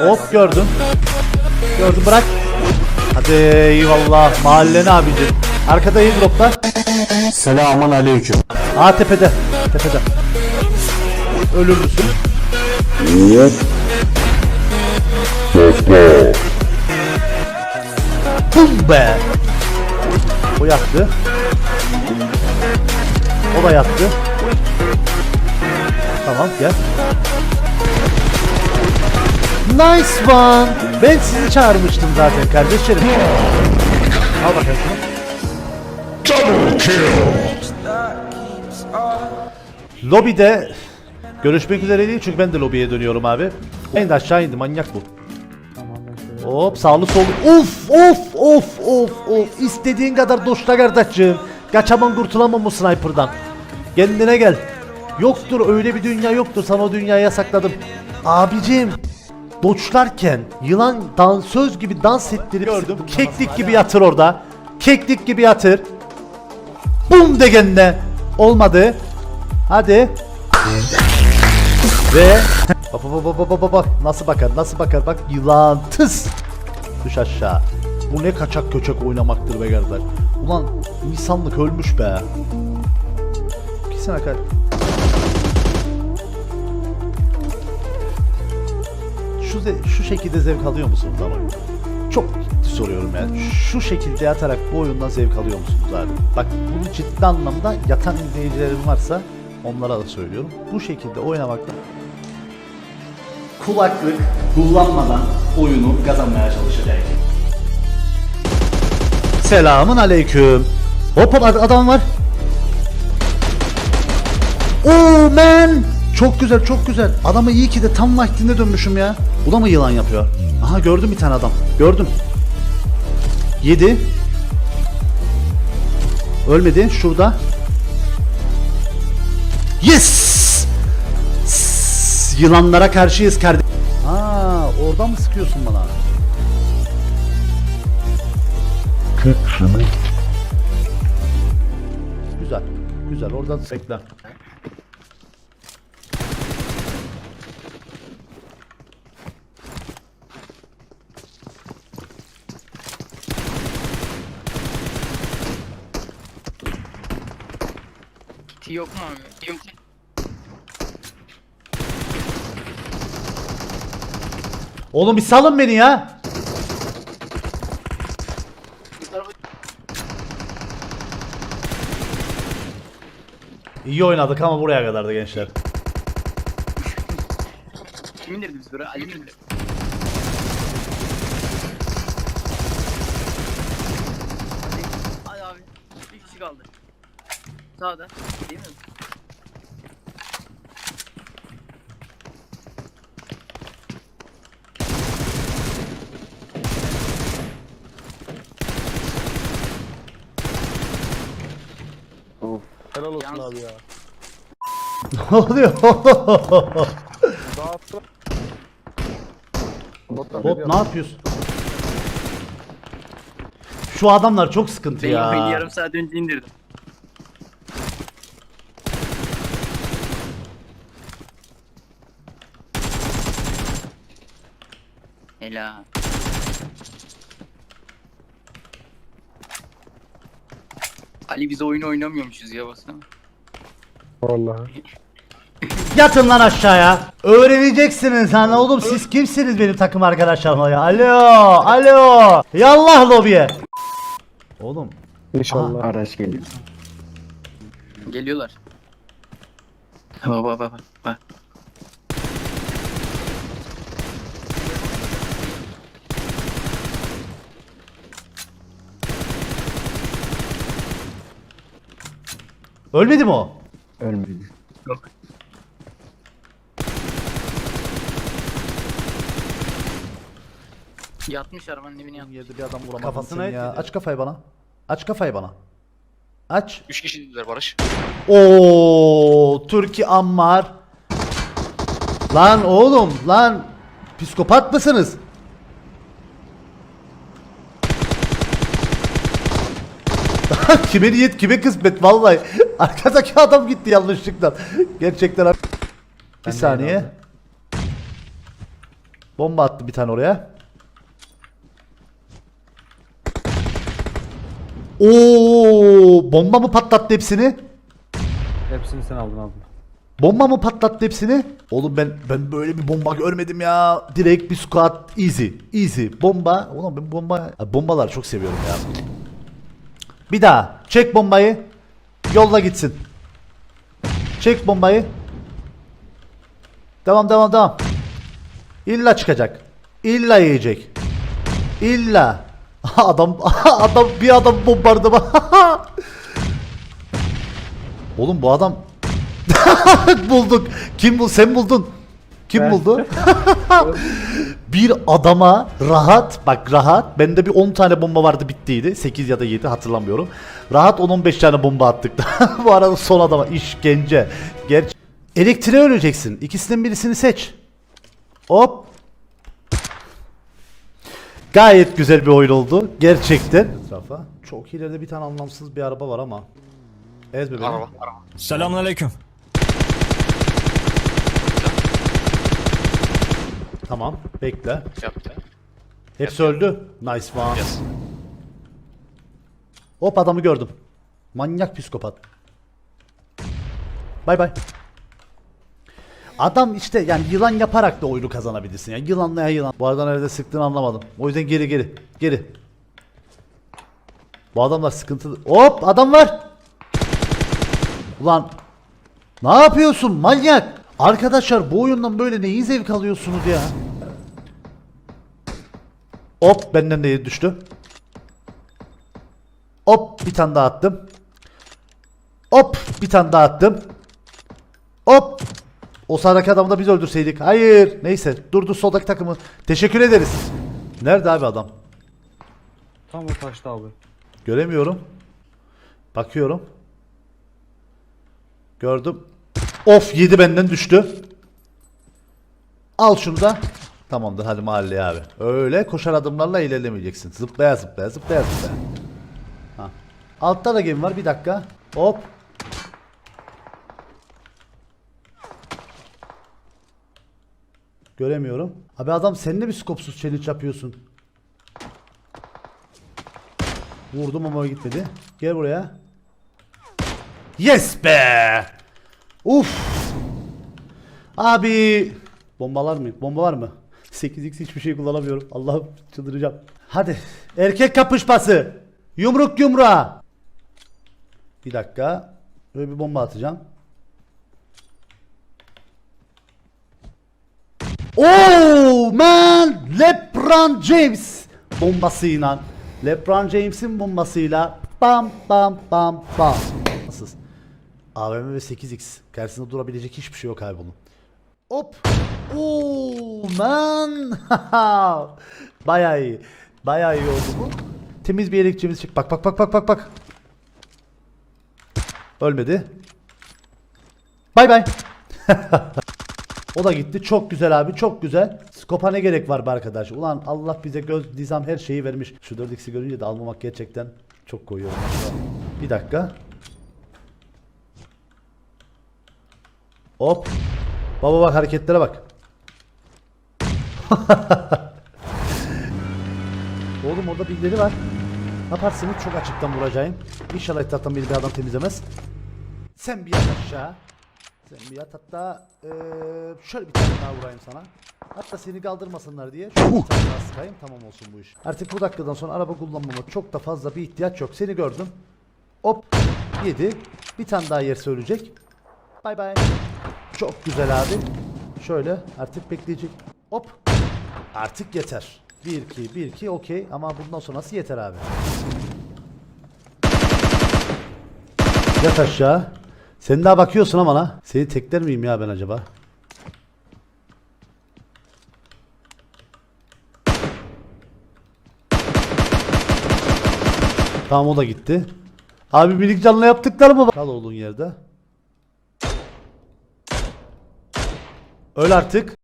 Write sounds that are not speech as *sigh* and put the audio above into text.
Hop gördüm. Gördüm bırak. Hadi eyvallah mahallene abicim. Arkada iyi droplar. Selamun aleyküm. Aa tepede. Tepede. Ölür müsün? Niye? Tepede. Bum be. O yaktı. O da yaktı. Tamam gel. Nice one. Ben sizi çağırmıştım zaten kardeşlerim. Al bakalım. Double kill. Lobide görüşmek üzere değil çünkü ben de lobiye dönüyorum abi. Ben de aşağı indim manyak bu. Hop sağlı sollu. Of of of of of. İstediğin kadar doşla kardeşim. Kaçaman kurtulamam bu sniper'dan. Kendine gel. Yoktur öyle bir dünya yoktur. Sana o dünyaya sakladım. Abicim doçlarken yılan dansöz gibi dans ettirip Gördüm. keklik gibi yatır orada. Keklik gibi yatır. Bum degenle. Olmadı. Hadi. Ve bak bak bak bak bak bak nasıl bakar nasıl bakar bak yılan tıs düş aşağı. Bu ne kaçak köçek oynamaktır be kardeş. Ulan insanlık ölmüş be. Kesin akar. şu, şu şekilde zevk alıyor musunuz ama? Çok soruyorum yani. Şu şekilde yatarak bu oyundan zevk alıyor musunuz abi? Bak bunu ciddi anlamda yatan izleyicilerim varsa onlara da söylüyorum. Bu şekilde oynamakta kulaklık kullanmadan oyunu kazanmaya çalışacak. Selamın aleyküm. Hop hop adam var. Oh man! Çok güzel çok güzel. Adama iyi ki de tam vaktinde dönmüşüm ya. Bu da mı yılan yapıyor? Aha gördüm bir tane adam. Gördüm. Yedi. Ölmedi. Şurada. Yes! Sss, yılanlara karşıyız kardeşim. Aa, oradan mı sıkıyorsun bana? Güzel. Güzel. Oradan bekle. CT yok mu abi? Yok. Oğlum bir salın beni ya. İyi oynadık ama buraya kadardı gençler. Kim indirdi biz buraya? Ali mi indirdi? Sağda. Değil mi? Helal olsun Yalnız- abi ya. *laughs* Ne oluyor? Bot ne yapıyorsun? Şu adamlar çok sıkıntı Ben ya. oyunu yarım saat önce indirdim. Helal. Ali biz oyun oynamıyormuşuz ya basın. Vallahi. *laughs* Yatın lan aşağıya. Öğreneceksiniz lan oğlum siz kimsiniz benim takım arkadaşlarıma ya. Alo, alo. Yallah lobiye. Oğlum İnşallah. Araç geliyor. Geliyorlar. Bak bak bak bak. Ölmedi mi o? Ölmedi. Yok. Yatmış arabanın dibine yatmış. Yerde bir adam vuramadım Kafasına seni ya. dedi. Aç kafayı bana. Aç kafayı bana. Aç. Üç kişi dediler Barış. Oo, Türkiye Ammar. Lan oğlum lan. Psikopat mısınız? kime niyet kime kısmet vallahi. *laughs* Arkadaki adam gitti yanlışlıkla. Gerçekten abi. Bir saniye. Bomba attı bir tane oraya. Oo, bomba mı patlattı hepsini? Hepsini sen aldın abi. Bomba mı patlattı hepsini? Oğlum ben ben böyle bir bomba görmedim ya. Direkt bir squat easy. Easy. Bomba. Oğlum ben bomba bombalar çok seviyorum ya. Bir daha. Çek bombayı. Yolla gitsin. Çek bombayı. Devam devam devam. İlla çıkacak. İlla yiyecek. İlla. *laughs* adam *laughs* adam bir adam bombardıman. *laughs* Oğlum bu adam bulduk. Kim bu? Sen buldun. Kim buldu? Bir adama rahat bak rahat. Bende bir 10 tane bomba vardı bittiydi. 8 ya da 7 hatırlamıyorum. Rahat 10-15 tane bomba attık. *laughs* Bu arada son adama işkence. Gerçi elektriğe öleceksin. İkisinden birisini seç. Hop. Gayet güzel bir oyun oldu gerçekten. Etrafa. Çok ileride bir tane anlamsız bir araba var ama. Ezme beni. Selamünaleyküm. Tamam bekle. Yaptı. Hepsi öldü. Nice one. Hop adamı gördüm. Manyak psikopat. Bay bay. Adam işte yani yılan yaparak da oyunu kazanabilirsin. Yani yılanlaya yılan. Bu arada nerede sıktığını anlamadım. O yüzden geri geri. Geri. Bu adamlar sıkıntılı. Hop adam var. Ulan ne yapıyorsun manyak? Arkadaşlar bu oyundan böyle neyi zevk alıyorsunuz ya? Hop benden de düştü. Hop bir tane daha attım. Hop bir tane daha attım. Hop. O sağdaki adamı da biz öldürseydik. Hayır. Neyse. Durdu soldaki takımı. Teşekkür ederiz. Nerede abi adam? Tam o taşta abi. Göremiyorum. Bakıyorum. Gördüm. Of yedi benden düştü. Al şunu da. Tamamdır hadi mahalleye abi. Öyle koşar adımlarla ilerlemeyeceksin. Zıplaya zıplaya zıplaya zıplaya. Ha. Altta da gemi var bir dakika. Hop. Göremiyorum. Abi adam sen de bir skopsuz challenge yapıyorsun. Vurdum ama gitmedi. Gel buraya. Yes be! Uf! Abi! Bombalar mı? Bomba var mı? 8x hiçbir şey kullanamıyorum. Allah'ım çıldıracağım. Hadi. Erkek kapışması. Yumruk yumruğa. Bir dakika. Böyle bir bomba atacağım. Oh man! LeBron James bombasıyla LeBron James'in bombasıyla bam bam bam bam. AVM ve 8x karşısında durabilecek hiçbir şey yok abi bunun. Hop. Oh man. *laughs* Bayağı iyi. Bayağı iyi oldu bu. Temiz bir yelekçimiz çık. Bak bak bak bak bak bak. Ölmedi. Bay bay. *laughs* O da gitti. Çok güzel abi. Çok güzel. Skopa ne gerek var be arkadaş? Ulan Allah bize göz, nizam her şeyi vermiş. Şu 4x'i görünce de almamak gerçekten çok koyuyor. Bir dakika. Hop. Baba bak hareketlere bak. *laughs* Oğlum orada birileri var. Ne yaparsınız? Çok açıktan vuracağım. İnşallah etraftan bir adam temizlemez. Sen bir yat aşağı. Sen bir yat hatta eee, şöyle bir tane daha vurayım sana. Hatta seni kaldırmasınlar diye şöyle bir tane tamam olsun bu iş. Artık bu dakikadan sonra araba kullanmama çok da fazla bir ihtiyaç yok. Seni gördüm. Hop yedi. Bir tane daha yer söyleyecek. Bay bay. Çok güzel abi. Şöyle artık bekleyecek. Hop. Artık yeter. 1 2 1 2 okey ama bundan sonra nasıl yeter abi? Yat aşağı. Sen daha bakıyorsun ama lan. Seni tekler miyim ya ben acaba? Tamam o da gitti. Abi minik canlı yaptıklar mı? Kal olduğun yerde. Öl artık.